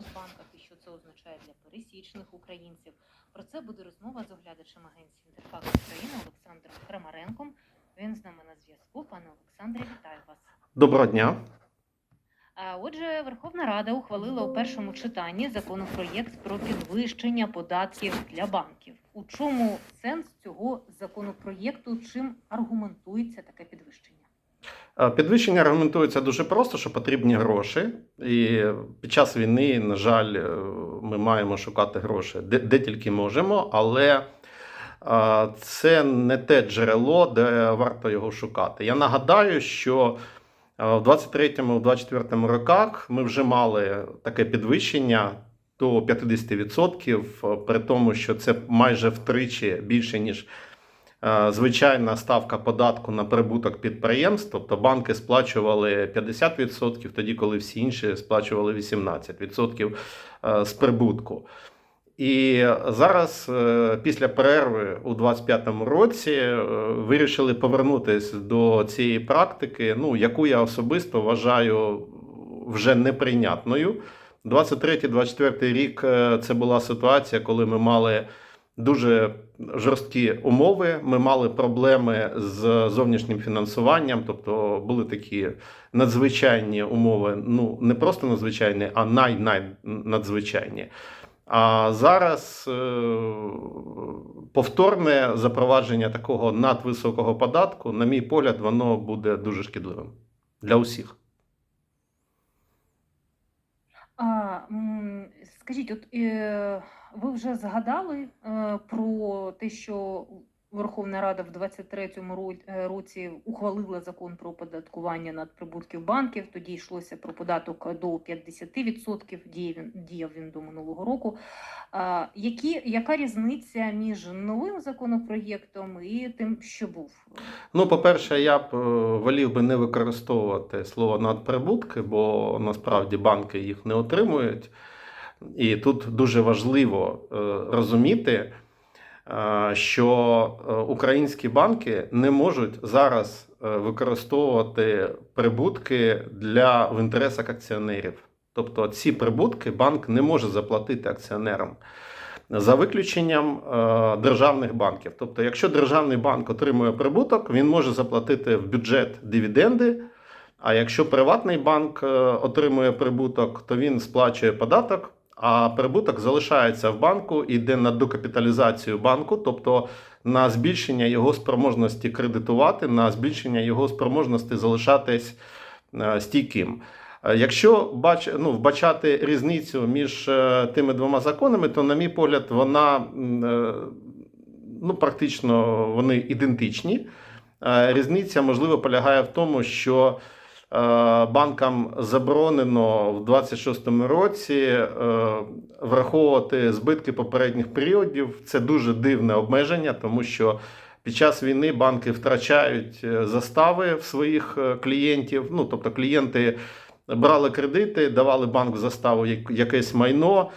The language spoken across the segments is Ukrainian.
в банках і що це означає для пересічних українців. Про це буде розмова з оглядачем агенції Інтерфакс України Олександром Крамаренком. Він з нами на зв'язку. Пане Олександре, вітаю вас. Доброго дня. Отже, Верховна Рада ухвалила у першому читанні законопроєкт про підвищення податків для банків. У чому сенс цього законопроєкту? Чим аргументується таке підвищення? Е, Підвищення аргументується дуже просто, що потрібні гроші. І під час війни, на жаль, е, ми маємо шукати гроші де, де тільки можемо, але е, це не те джерело, де варто його шукати. Я нагадаю, що в 23-24 роках ми вже мали таке підвищення до 50%, е, при тому, що це майже втричі більше, ніж звичайна ставка податку на прибуток підприємств, тобто банки сплачували 50%, тоді коли всі інші сплачували 18% е, з прибутку. І зараз, е, після перерви у 2025 році, е, вирішили повернутися до цієї практики, ну, яку я особисто вважаю вже неприйнятною. 23-24 рік е, це була ситуація, коли ми мали дуже жорсткі умови. Ми мали проблеми з зовнішнім фінансуванням, тобто були такі надзвичайні умови. Ну не просто надзвичайні, а най-най надзвичайні. А зараз е, повторне запровадження такого надвисокого податку, на мій погляд, воно буде дуже шкідливим для усіх. А, скажіть, от е, ви вже згадали е, про те, що Верховна Рада в 23-му е, році ухвалила закон про оподаткування надприбутків банків. Тоді йшлося про податок до 50%, діяв він, до минулого року. Які, яка різниця між новим законопроєктом і тим, що був? Ну, по-перше, я б е, волів би не використовувати слово надприбутки, бо насправді банки їх не отримують. І тут дуже важливо е, розуміти, е, що е, українські банки не можуть зараз використовувати прибутки для в інтересах акціонерів. Тобто ці прибутки банк не може заплатити акціонерам. За виключенням державних банків. Тобто, якщо державний банк отримує прибуток, він може заплатити в бюджет дивіденди. А якщо приватний банк отримує прибуток, то він сплачує податок, а прибуток залишається в банку і йде на докапіталізацію банку, тобто на збільшення його спроможності кредитувати, на збільшення його спроможності залишатись е, стійким. Е, Якщо бач, ну, вбачати різницю між е, тими двома законами, то, на мій погляд, вона ну, практично вони ідентичні. Різниця, можливо, полягає в тому, що банкам заборонено в 26-му році е, враховувати збитки попередніх періодів. Це дуже дивне обмеження, тому що під час війни банки втрачають е, застави в своїх е, клієнтів. Ну, тобто клієнти брали кредити, давали банк в заставу як- якесь майно.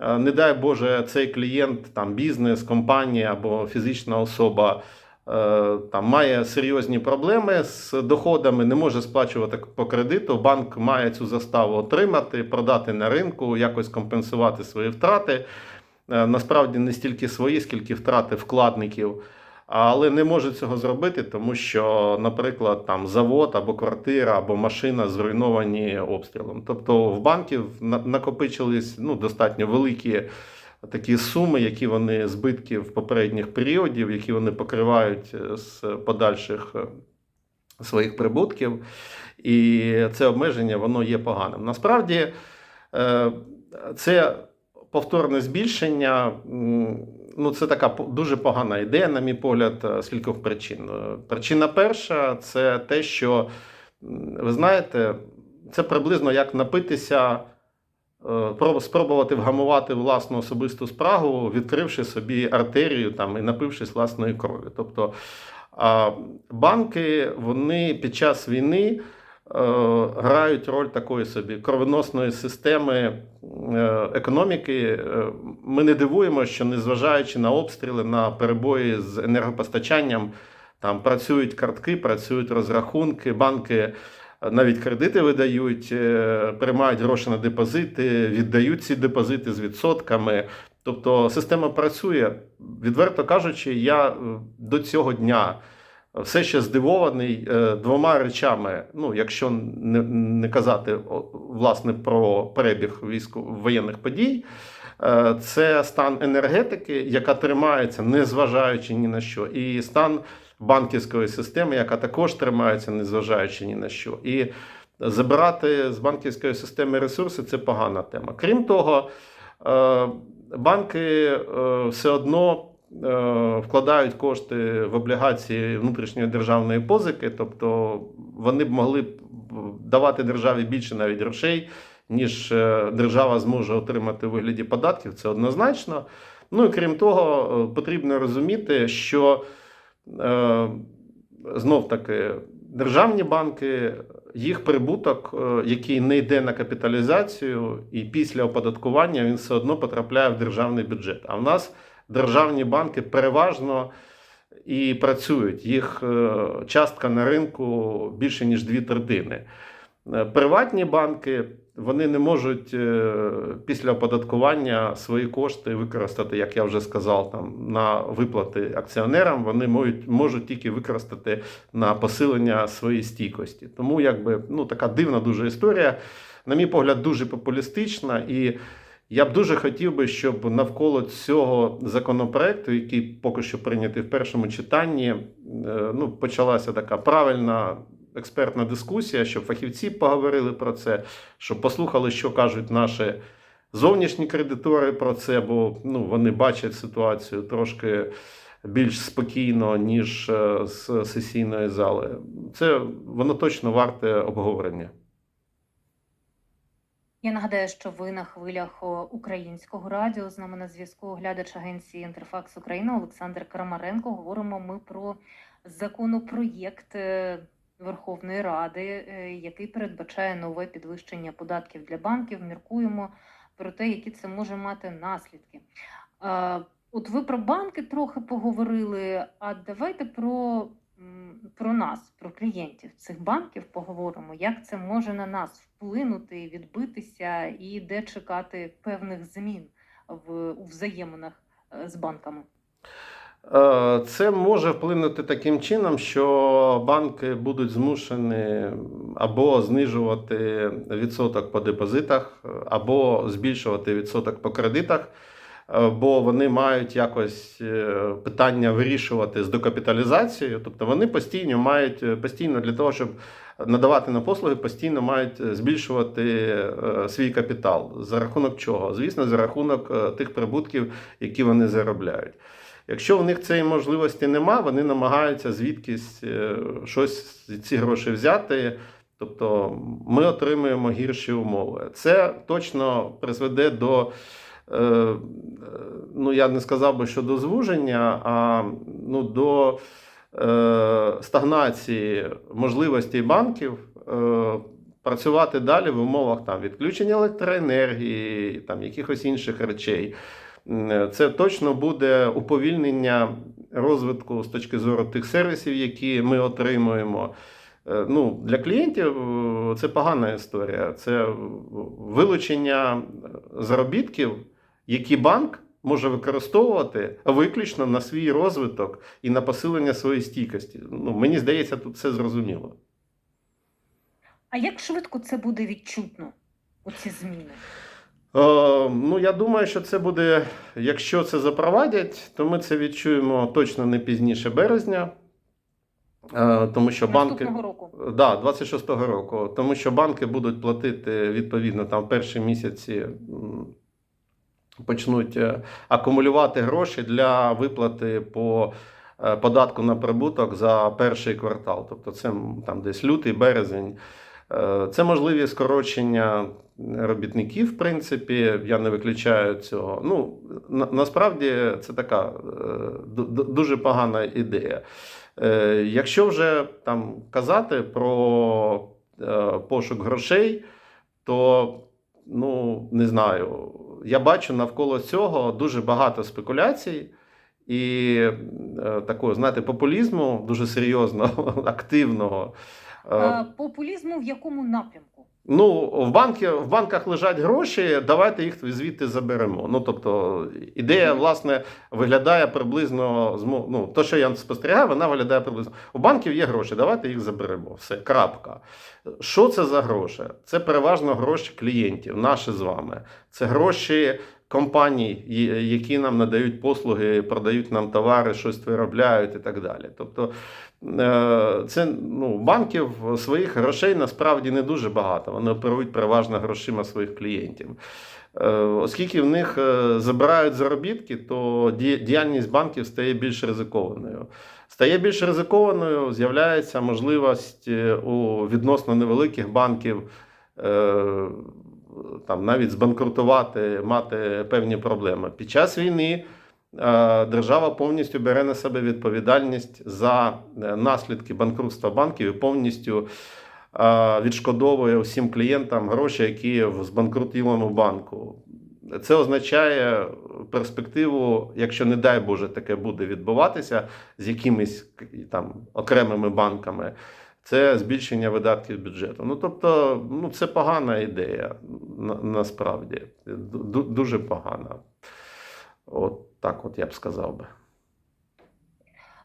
Е, Не дай Боже, цей клієнт, там бізнес, компанія або фізична особа е, там має серйозні проблеми з доходами, не може сплачувати по кредиту. Банк має цю заставу отримати, продати на ринку, якось компенсувати свої втрати. Е, Насправді не стільки свої, скільки втрати вкладників. Але не може цього зробити, тому що, наприклад, там завод або квартира, або машина зруйновані обстрілом. Тобто в банків накопичились ну, достатньо великі такі суми, які вони збитків попередніх періодів, які вони покривають е, з подальших е, своїх прибутків. І це обмеження воно є поганим. Насправді, е, це повторне збільшення. Ну, це така дуже погана ідея, на мій погляд, з кількох причин. Причина перша це те, що ви знаєте, це приблизно як напитися, спробувати вгамувати власну особисту спрагу, відкривши собі артерію там, і напившись власної крові. Тобто банки вони під час війни е, грають роль такої собі кровоносної системи е, економіки. Е, Ми не дивуємо, що незважаючи на обстріли, на перебої з енергопостачанням, там працюють картки, працюють розрахунки, банки навіть кредити видають, е, приймають гроші на депозити, віддають ці депозити з відсотками. Тобто система працює. Відверто кажучи, я е, до цього дня все ще здивований е, двома речами. Ну, якщо не, казати власне про перебіг військо воєнних подій. Е, Це стан енергетики, яка тримається, незважаючи ні на що, і стан банківської системи, яка також тримається, незважаючи ні на що. І забирати з банківської системи ресурси це погана тема. Крім того, е, банки е, все одно е, вкладають кошти в облігації внутрішньої державної позики, тобто вони б могли давати державі більше навіть грошей, ніж держава зможе отримати у вигляді податків, це однозначно. Ну і крім того, потрібно розуміти, що знов таки державні банки, їх прибуток, е, який не йде на капіталізацію, і після оподаткування він все одно потрапляє в державний бюджет. А в нас державні банки переважно і працюють. Їх е, частка на ринку більше ніж дві третини. Е, Приватні банки вони не можуть е, після оподаткування свої кошти використати, як я вже сказав, там на виплати акціонерам. Вони можуть, можуть тільки використати на посилення своєї стійкості. Тому якби ну така дивна дуже історія. На мій погляд, дуже популістична, і я б дуже хотів би, щоб навколо цього законопроекту, який поки що прийнятий в першому читанні, е, ну почалася така правильна експертна дискусія, щоб фахівці поговорили про це, щоб послухали, що кажуть наші зовнішні кредитори про це, бо ну, вони бачать ситуацію трошки більш спокійно, ніж е, з сесійної зали. Це воно точно варте обговорення. Я нагадаю, що ви на хвилях українського радіо з нами на зв'язку оглядач агенції Інтерфакс Україна Олександр Крамаренко. Говоримо ми про законопроєкт е, Верховної Ради, е, який передбачає нове підвищення податків для банків. Міркуємо про те, які це може мати наслідки. Е, От ви про банки трохи поговорили. А давайте про, про нас, про клієнтів цих банків поговоримо. Як це може на нас вплинути, відбитися, і де чекати певних змін в у взаєминах е, з банками? Е, Це може вплинути таким чином, що банки будуть змушені або знижувати відсоток по депозитах, або збільшувати відсоток по кредитах, е, бо вони мають якось е, питання вирішувати з докапіталізацією. Тобто вони постійно мають е, постійно для того, щоб надавати на послуги, постійно мають збільшувати е, свій капітал. За рахунок чого? Звісно, за рахунок е, тих прибутків, які вони заробляють. Якщо в них цієї можливості нема, вони намагаються звідкись е, щось ці гроші взяти. Тобто ми отримуємо гірші умови. Це точно призведе до, е, ну я не сказав би, що до звуження, а ну, до е, стагнації можливостей банків працювати далі в умовах там, відключення електроенергії, там, якихось інших речей. М, Це точно буде уповільнення розвитку з точки зору тих сервісів, які ми отримуємо. Е, Ну, для клієнтів е, це погана історія. Це вилучення заробітків, які банк може використовувати виключно на свій розвиток і на посилення своєї стійкості. Ну, мені здається, тут все зрозуміло. А як швидко це буде відчутно? Оці зміни? Е, ну, я думаю, що це буде, якщо це запровадять, то ми це відчуємо точно не пізніше березня. Е, Тому що банки. Року. Да, 26-го року. Тому що банки будуть платити відповідно там перші місяці почнуть е, акумулювати гроші для виплати по податку на прибуток за перший квартал. Тобто це там десь лютий, березень. Е, Це можливі скорочення робітників, в принципі, я не виключаю цього. Ну, на, насправді це така е, ду- ду- дуже погана ідея. Е, Якщо вже там казати про пошук грошей, то ну не знаю. Я бачу навколо цього дуже багато спекуляцій і такого, знаєте, популізму дуже серйозного, активного. Е, Е, Популізму в якому напрямку? Ну, в, банки, в банках лежать гроші, давайте їх звідти заберемо. Ну, тобто, ідея, власне, виглядає приблизно, ну, то, що я спостерігаю, вона виглядає приблизно. У банків є гроші, давайте їх заберемо. Все, крапка. Що це за гроші? Це переважно гроші клієнтів, наші з вами. Це гроші компаній, які нам надають послуги, продають нам товари, щось виробляють і так далі. Тобто, е, це ну, банків своїх грошей насправді не дуже багато. Вони оперують переважно грошима своїх клієнтів. Е, Оскільки в них е, забирають заробітки, то діяльність банків стає більш ризикованою. Стає більш ризикованою, з'являється можливість е, у відносно невеликих банків е, там, навіть збанкрутувати, мати певні проблеми. Під час війни е, держава повністю бере на себе відповідальність за е, наслідки банкрутства банків і повністю е, відшкодовує усім клієнтам гроші, які в збанкрутілому банку. Це означає перспективу, якщо не дай Боже таке буде відбуватися з якимись там окремими банками, це збільшення видатків бюджету. Ну тобто, ну це погана ідея на, насправді. Дуже погана. От так, от я б сказав би.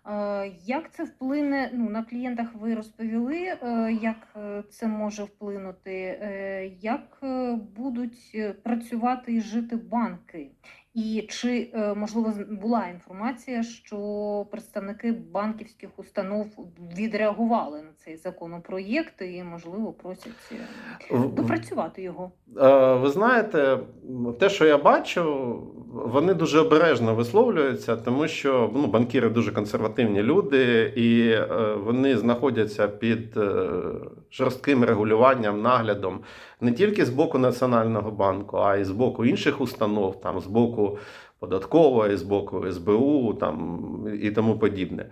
Е, Як це вплине ну, на клієнтах? Ви розповіли, е, як е, це може вплинути, як будуть працювати і жити банки? І чи е, можливо була інформація, що представники банківських установ відреагували на цей законопроєкт і, можливо, просять е, допрацювати його? Е, Ви знаєте, те, що я бачу, вони дуже обережно висловлюються, тому що ну, банкіри дуже консервативні люди, і вони знаходяться під жорстким регулюванням, наглядом не тільки з боку Національного банку, а й з боку інших установ, там, з боку податкової, з боку СБУ там, і тому подібне.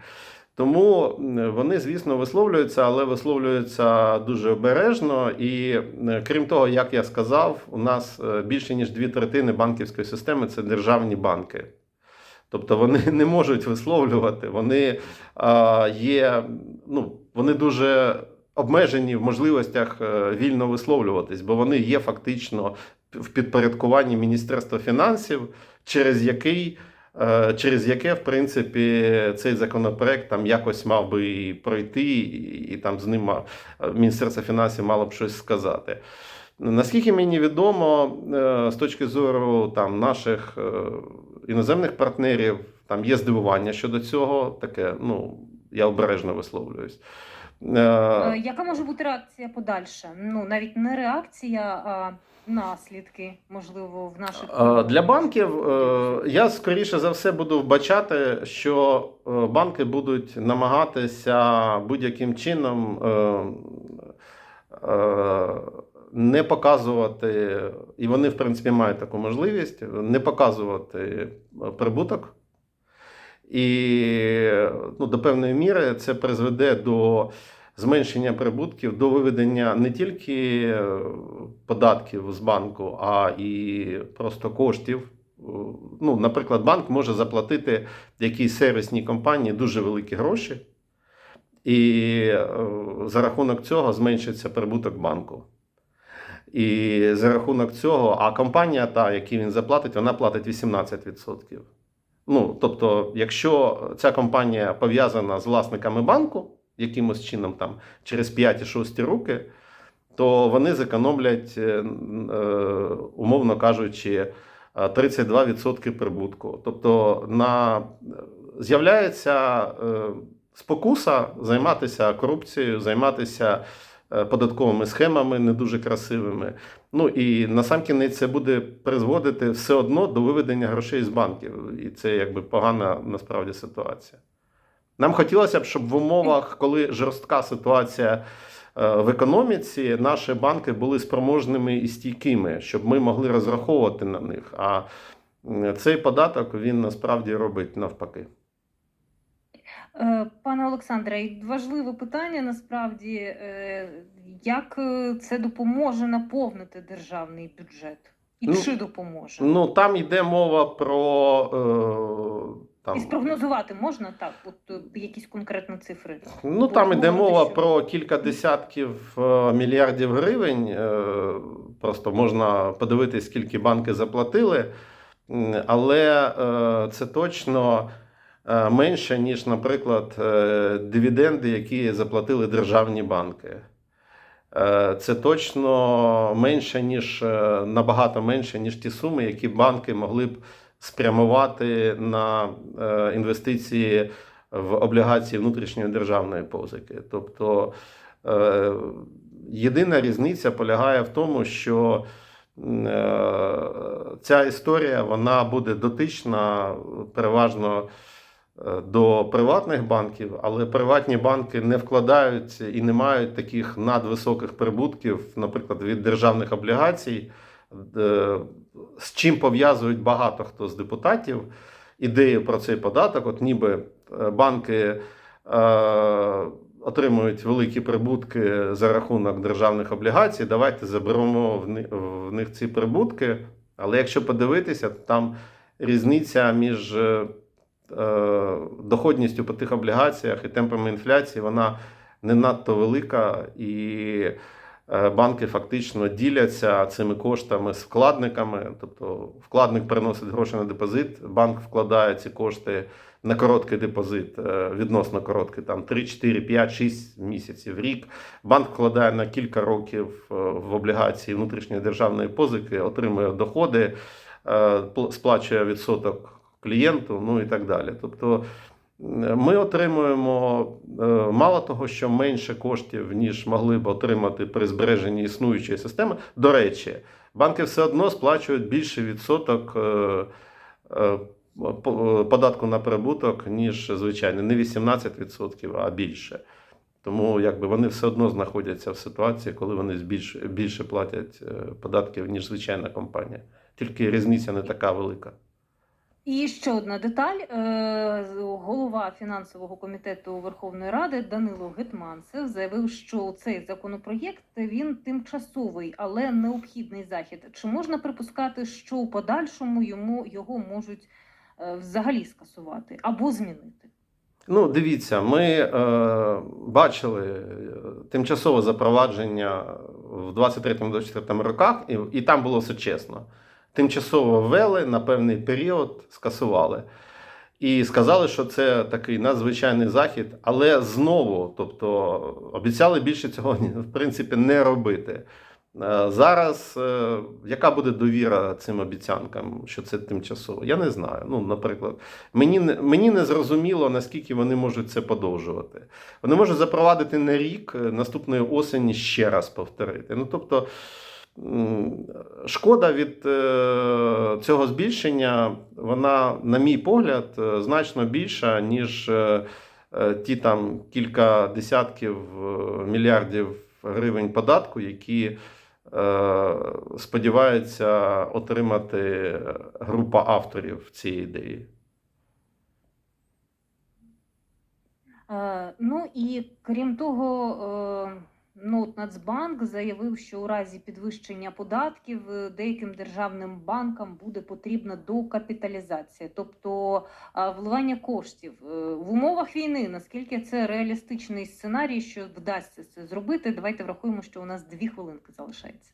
Тому вони, звісно, висловлюються, але висловлюються дуже обережно. І е, крім того, як я сказав, у нас е, більше ніж дві третини банківської системи це державні банки. Тобто вони не можуть висловлювати, вони а, є, ну, вони дуже обмежені в можливостях е, вільно висловлюватись, бо вони є фактично в підпорядкуванні Міністерства фінансів, через який е, через яке, в принципі, цей законопроект там якось мав би і пройти, і, і там з ним е, Міністерство фінансів мало б щось сказати. Наскільки мені відомо, з точки зору там, наших іноземних партнерів, там є здивування щодо цього, таке, ну, я обережно висловлююсь. Е, Е, Яка може бути реакція подальша? Ну навіть не реакція, а наслідки, можливо, в наших Е, Для банків е, я скоріше за все буду вбачати, що банки будуть намагатися будь-яким чином е, е, не показувати, і вони, в принципі, мають таку можливість, не показувати прибуток. І ну, до певної міри це призведе до зменшення прибутків, до виведення не тільки е, податків з банку, а і просто коштів. Ну, наприклад, банк може заплатити якійсь сервісній компанії дуже великі гроші, і е, за рахунок цього зменшиться прибуток банку. І за рахунок цього, а компанія, та, якій він заплатить, вона платить 18%. Ну, тобто, якщо ця компанія пов'язана з власниками банку, якимось чином там через 5-6 руки, то вони зекономлять, е, е, умовно кажучи, е, 32% прибутку. Тобто на, з'являється е, спокуса займатися корупцією, займатися е, податковими схемами не дуже красивими. Ну і насамкінець це буде призводити все одно до виведення грошей з банків. І це якби погана насправді ситуація. Нам хотілося б, щоб в умовах, коли жорстка ситуація е, в економіці, наші банки були спроможними і стійкими, щоб ми могли розраховувати на них. А цей податок він насправді робить навпаки. Е, Пане Олександре, важливе питання насправді, е, як е, це допоможе наповнити державний бюджет? І Ну, чи допоможе? Ну там йде мова про там І спрогнозувати можна так, от е, якісь конкретні цифри. Ну там Бо іде говорите, мова що- про кілька десятків е, мільярдів гривень. Е, Просто можна подивитись, скільки банки заплатили, але це точно менше, ніж, наприклад, дивіденди, які заплатили державні банки. Це точно менше, ніж набагато менше, ніж ті суми, які банки могли б спрямувати на е, інвестиції в облігації внутрішньої державної позики. Тобто е, єдина різниця полягає в тому, що е, ця історія вона буде дотична переважно до приватних банків, але приватні банки не вкладають і не мають таких надвисоких прибутків, наприклад, від державних облігацій, з чим пов'язують багато хто з депутатів ідею про цей податок. От ніби е, банки е, отримують великі прибутки за рахунок державних облігацій. Давайте заберемо в них ці прибутки. Але якщо подивитися, то там різниця між е, доходністю по тих облігаціях і темпами інфляції, вона не надто велика, і банки фактично діляться цими коштами з вкладниками. Тобто вкладник переносить гроші на депозит, банк вкладає ці кошти на короткий депозит, е, відносно короткий, там 3, 4, 5, 6 місяців, рік. Банк вкладає на кілька років е, в облігації внутрішньої державної позики, отримує доходи, е, сплачує відсоток клієнту, ну і так далі. Тобто ми отримуємо е, мало того, що менше коштів, ніж могли б отримати при збереженні існуючої системи. До речі, банки все одно сплачують більший відсоток. е, е, по- Податку на прибуток, ніж звичайно, не 18%, а більше. Тому якби вони все одно знаходяться в ситуації, коли вони більше, більше платять податків, ніж звичайна компанія. Тільки різниця не така велика. І ще одна деталь. Е, Голова фінансового комітету Верховної Ради Данило Гетманцев заявив, що цей законопроєкт він тимчасовий, але необхідний захід. Чи можна припускати, що у подальшому йому його можуть е, взагалі скасувати або змінити? Ну, дивіться, ми е, бачили е, тимчасове запровадження в 23-24 роках, і, і там було все чесно. Тимчасово ввели на певний період, скасували. І сказали, що це такий надзвичайний захід, але знову, тобто, обіцяли більше цього в принципі не робити. Е, Зараз е, яка буде довіра цим обіцянкам, що це тимчасово? Я не знаю. Ну, наприклад, мені мені не зрозуміло, наскільки вони можуть це подовжувати. Вони можуть запровадити на рік, е, наступної осені ще раз повторити. Ну тобто. Шкода від е, цього збільшення, вона, на мій погляд, е, значно більша, ніж е, ті там кілька десятків мільярдів гривень податку, які сподівається отримати група авторів цієї ідеї. Ну і крім того, ну, Нацбанк заявив, що у разі підвищення податків е, деяким державним банкам буде потрібна докапіталізація, тобто вливання коштів Е, в умовах війни. Наскільки це реалістичний сценарій, що вдасться це зробити? Давайте врахуємо, що у нас дві хвилинки залишається.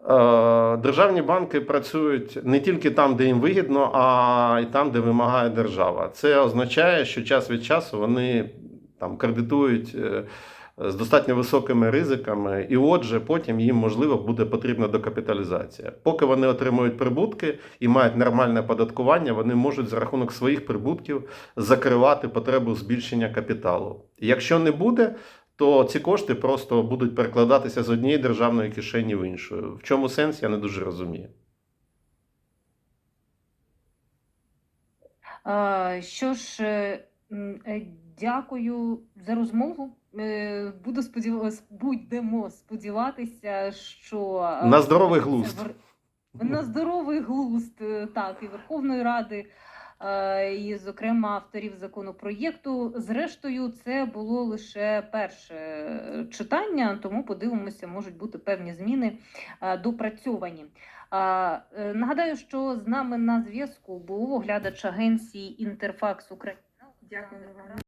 Е, Державні банки працюють не тільки там, де їм вигідно, а й там, де вимагає держава. Це означає, що час від часу вони там кредитують з достатньо високими ризиками, і отже, потім їм можливо буде потрібна докапіталізація. Поки вони отримують прибутки і мають нормальне податкування, вони можуть за рахунок своїх прибутків закривати потребу збільшення капіталу. Якщо не буде, то ці кошти просто будуть перекладатися з однієї державної кишені в іншу. В чому сенс, я не дуже розумію. Що ж, е, дякую за розмову. Е, Буду сподіватися, будемо сподіватися, що е, На здоровий глузд. на здоровий глузд, е, так, і Верховної Ради, е, і, зокрема, авторів законопроєкту. Зрештою, це було лише перше читання, тому подивимося, можуть бути певні зміни е, допрацьовані. Е, Нагадаю, що з нами на зв'язку був оглядач агенції Інтерфакс Україна. Дякую вам.